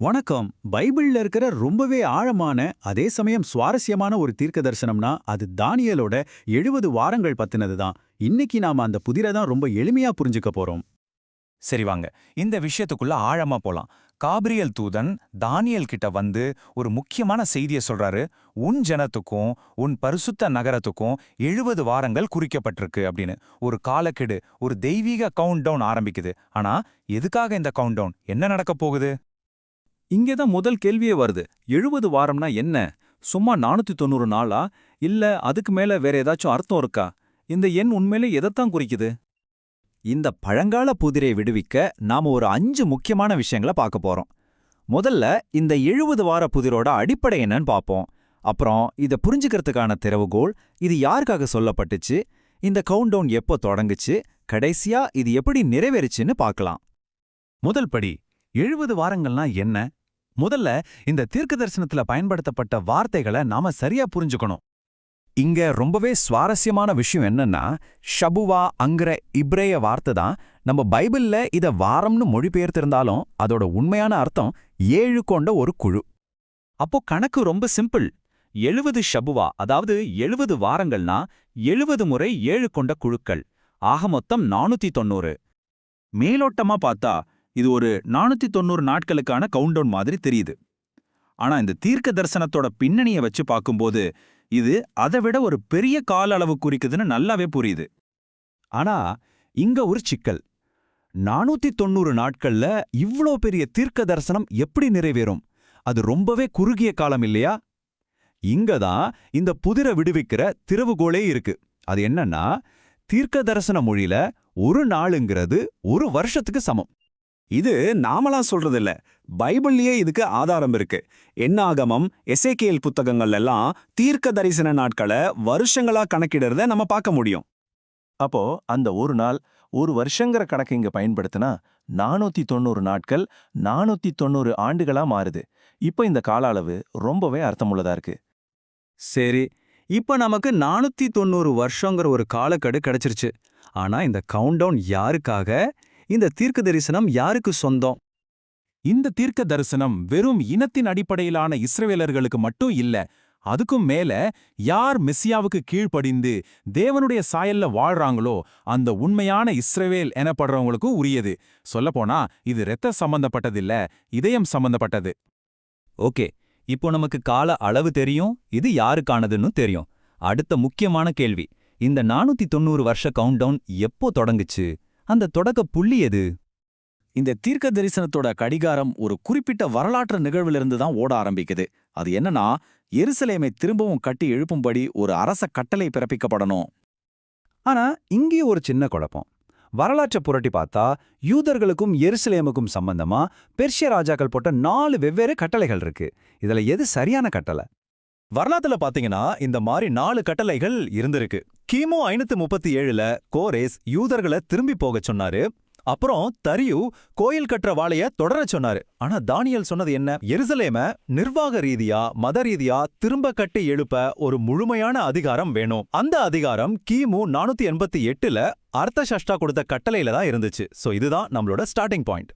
வணக்கம். பைபிள்ல இருக்கிற ரொம்பவே ஆழமான அதே சமயம் சுவாரஸ்யமான ஒரு தீர்க்க தரிசனம்னா அது தானியலோட எழுபது வாரங்கள் பத்தினது தான் இன்னைக்கு நாம அந்த புதிரை தான் ரொம்ப எளிமையா புரிஞ்சுக்க போறோம். சரி வாங்க. இந்த விஷயத்துக்குள்ள ஆழமா போலாம். காபிரியல் தூதன் தானியல் கிட்ட வந்து ஒரு முக்கியமான செய்தியை சொல்றாரு. உன் ஜனத்துக்கும் உன் பரிசுத்த நகரத்துக்கும் எழுபது வாரங்கள் குறிக்கப்பட்டிருக்கு அப்படின்னு. ஒரு காலக்கெடு ஒரு தெய்வீக கவுண்ட் டவுன் ஆரம்பிக்குது. ஆனா எதுக்காக இந்த கவுண்ட் டவுன் என்ன நடக்க போகுது? இங்கே தான் முதல் கேள்வியே வருது. எழுபது வாரம்னா என்ன? சும்மா நானூத்தி தொண்ணூறு நாளா? இல்ல அதுக்கு மேல வேற ஏதாச்சும் அர்த்தம் இருக்கா? இந்த எண் உண்மையிலே எதைத்தான் குறிக்குது? இந்த பழங்கால புதிரை விடுவிக்க நாம ஒரு அஞ்சு முக்கியமான விஷயங்களை பார்க்க போறோம். முதல்ல இந்த எழுபது வார புதிரோட அடிப்படை என்னன்னு பார்ப்போம். அப்புறம் இதை புரிஞ்சுக்கிறதுக்கான திறவுகோள் இது யாருக்காக சொல்லப்பட்டுச்சு? இந்த கவுண்டவுன் எப்போ தொடங்குச்சு? கடைசியா இது எப்படி நிறைவேறுச்சுன்னு பார்க்கலாம். முதல் படி எழுபது வாரங்கள்னா என்ன? முதல்ல இந்த தீர்க்க தரிசனத்துல பயன்படுத்தப்பட்ட வார்த்தைகளை நாம சரியா புரிஞ்சுக்கணும். இங்க ரொம்பவே சுவாரஸ்யமான விஷயம் என்னன்னா ஷபுவா அங்கிற இப்ரேய வார்த்தை தான். நம்ம பைபிள்ல இத வாரம்னு மொழிபெயர்த்திருந்தாலும் அதோட உண்மையான அர்த்தம் ஏழு கொண்ட ஒரு குழு. அப்போ கணக்கு ரொம்ப சிம்பிள். எழுபது ஷபுவா அதாவது எழுபது வாரங்கள்னா எழுபது முறை ஏழு கொண்ட குழுக்கள். ஆக மொத்தம் நானூத்தி தொண்ணூறு. மேலோட்டமா பார்த்தா இது ஒரு நானூத்தி தொண்ணூறு நாட்களுக்கான கவுண்டவுன் மாதிரி தெரியுது. ஆனா இந்த தீர்க்க தரிசனத்தோட பின்னணியை வச்சு பார்க்கும்போது இது அதை விட ஒரு பெரிய கால அளவு குறிக்குதுன்னு நல்லாவே புரியுது. ஆனா இங்க ஒரு சிக்கல். நானூத்தி தொண்ணூறு நாட்கள்ல இவ்ளோ பெரிய தீர்க்க தரிசனம் எப்படி நிறைவேறும்? அது ரொம்பவே குறுகிய காலம் இல்லையா? இங்க தான் இந்த புதிரை விடுவிக்கிற திறவுகோளே இருக்கு. அது என்னன்னா தீர்க்க தரிசன மொழியில ஒரு நாளுங்கிறது ஒரு வருஷத்துக்கு சமம். இது நாமளா சொல்றது இல்ல பைபிள்லயே இதுக்கு ஆதாரம் இருக்கு. என்னாகமம் எசேக்கியேல் புத்தகங்கள் எல்லாம் தீர்க்க தரிசன நாட்களை வருஷங்களா கணக்கிடுறத நம்ம பார்க்க முடியும். அப்போ அந்த ஒரு நாள் ஒரு வருஷங்கிற கணக்கு இங்க பயன்படுத்தினா நானூத்தி தொண்ணூறு நாட்கள் நானூத்தி தொண்ணூறு ஆண்டுகளா மாறுது. இப்போ இந்த கால அளவு ரொம்பவே அர்த்தமுள்ளதா இருக்கு. சரி இப்ப நமக்கு நானூத்தி தொண்ணூறு வருஷங்கிற ஒரு காலக்கெடு கிடைச்சிருச்சு. ஆனா இந்த கவுண்டவுன் யாருக்காக? இந்த தீர்க்க தரிசனம் யாருக்கு சொந்தம்? இந்த தீர்க்க தரிசனம் வெறும் இனத்தின் அடிப்படையிலான இஸ்ரவேலர்களுக்கு மட்டும் இல்ல அதுக்கும் மேல யார் மெஸ்ஸியாவுக்கு கீழ்ப்படிந்து தேவனுடைய சாயல்ல வாழ்றாங்களோ அந்த உண்மையான இஸ்ரவேல் எனப்படுறவங்களுக்கும் உரியது. சொல்லப்போனா இது இரத்த சம்பந்தப்பட்டதில்ல இதயம் சம்பந்தப்பட்டது. ஓகே இப்போ நமக்கு கால அளவு தெரியும் இது யாருக்கானதுன்னு தெரியும். அடுத்த முக்கியமான கேள்வி இந்த நானூத்தி தொண்ணூறு வருஷ கவுண்டவுன் எப்போ தொடங்குச்சு? அந்த தொடக்க புள்ளி எது? இந்த தீர்க்க தரிசனத்தோட கடிகாரம் ஒரு குறிப்பிட்ட வரலாற்று நிகழ்விலிருந்து தான் ஓட ஆரம்பிக்குது. அது என்னன்னா எருசலேமை திரும்பவும் கட்டி எழுப்பும்படி ஒரு அரச கட்டளை பிறப்பிக்கப்படணும். ஆனா இங்கே ஒரு சின்ன குழப்பம். வரலாற்றை புரட்டி பார்த்தா யூதர்களுக்கும் எருசலேமுக்கும் சம்பந்தமா பெர்ஷிய ராஜாக்கள் போட்ட நாலு வெவ்வேறு கட்டளைகள் இருக்கு. இதுல எது சரியான கட்டளை? வரலாத்துல பாத்தீங்கன்னா இந்த மாதிரி நாலு கட்டளைகள் இருந்திருக்கு. கிமு ஐநூத்தி முப்பத்தி ஏழுல கோரேஸ் யூதர்களை திரும்பி போகச் சொன்னாரு. அப்புறம் தரியு கோயில் கட்டுற வாளைய தொடர சொன்னாரு. ஆனா தானியல் சொன்னது என்ன? எருசலேம நிர்வாக ரீதியா மத ரீதியா திரும்ப கட்டி எழுப்ப ஒரு முழுமையான அதிகாரம் வேணும். அந்த அதிகாரம் கிமு நானூத்தி எண்பத்தி எட்டுல அர்த்த சஷ்டா கொடுத்த கட்டளையில தான் இருந்துச்சு. சோ இதுதான் நம்மளோட ஸ்டார்டிங் பாயிண்ட்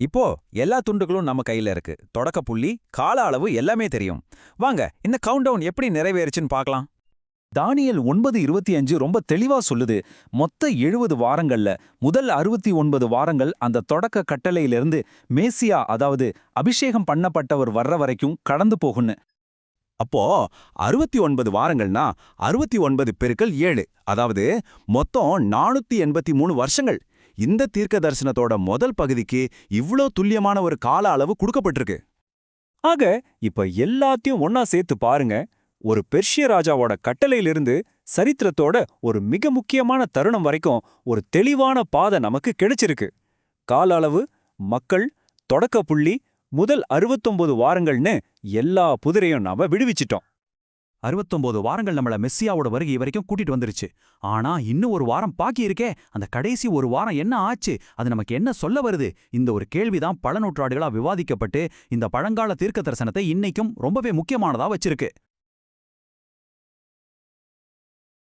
இப்போ எல்லா துண்டுகளும் நம்ம கையில இருக்கு. தொடக்க புள்ளி கால அளவு எல்லாமே தெரியும். வாங்க இந்த கவுண்டவுன் எப்படி நிறைவேறுச்சுன்னு பார்க்கலாம். தானியல் ஒன்பது இருபத்தி அஞ்சு ரொம்ப தெளிவா சொல்லுது. மொத்த எழுபது வாரங்கள்ல முதல் அறுபத்தி ஒன்பது வாரங்கள் அந்த தொடக்க கட்டளையிலிருந்து மேசியா அதாவது அபிஷேகம் பண்ணப்பட்டவர் வர்ற வரைக்கும் கடந்து போகுன்னு அப்போ அறுபத்தி ஒன்பது வாரங்கள்னா அறுபத்தி ஒன்பது பெருக்கல் ஏழு. அதாவது மொத்தம் நானூத்தி எண்பத்தி மூணு வருஷங்கள். இந்த தீர்க்க தரிசனத்தோட முதல் பகுதிக்கு இவ்ளோ துல்லியமான ஒரு கால அளவு கொடுக்கப்பட்டிருக்கு. ஆக இப்ப எல்லாத்தையும் ஒன்னா சேர்த்து பாருங்க. ஒரு பெர்ஷிய ராஜாவோட கட்டளையிலிருந்து சரித்திரத்தோட ஒரு மிக முக்கியமான தருணம் வரைக்கும் ஒரு தெளிவான பாதை நமக்கு கிடைச்சிருக்கு. கால அளவு மக்கள் தொடக்க புள்ளி முதல் அறுபத்தொன்பது வாரங்கள்னு எல்லா புதிரையும் நாம விடுவிச்சிட்டோம். அறுபத்தொம்போது வாரங்கள் நம்மள மெஸ்ஸியாவோட வருகை வரைக்கும் கூட்டிட்டு வந்துருச்சு. ஆனா இன்னும் ஒரு வாரம் பாக்கி இருக்கே. அந்த கடைசி ஒரு வாரம் என்ன ஆச்சு? அது நமக்கு என்ன சொல்ல வருது? இந்த ஒரு கேள்விதான் பல நூற்றாண்டுகளா விவாதிக்கப்பட்டு இந்த பழங்கால தீர்க்க தரிசனத்தை இன்னைக்கும் ரொம்பவே முக்கியமானதா வச்சிருக்கு.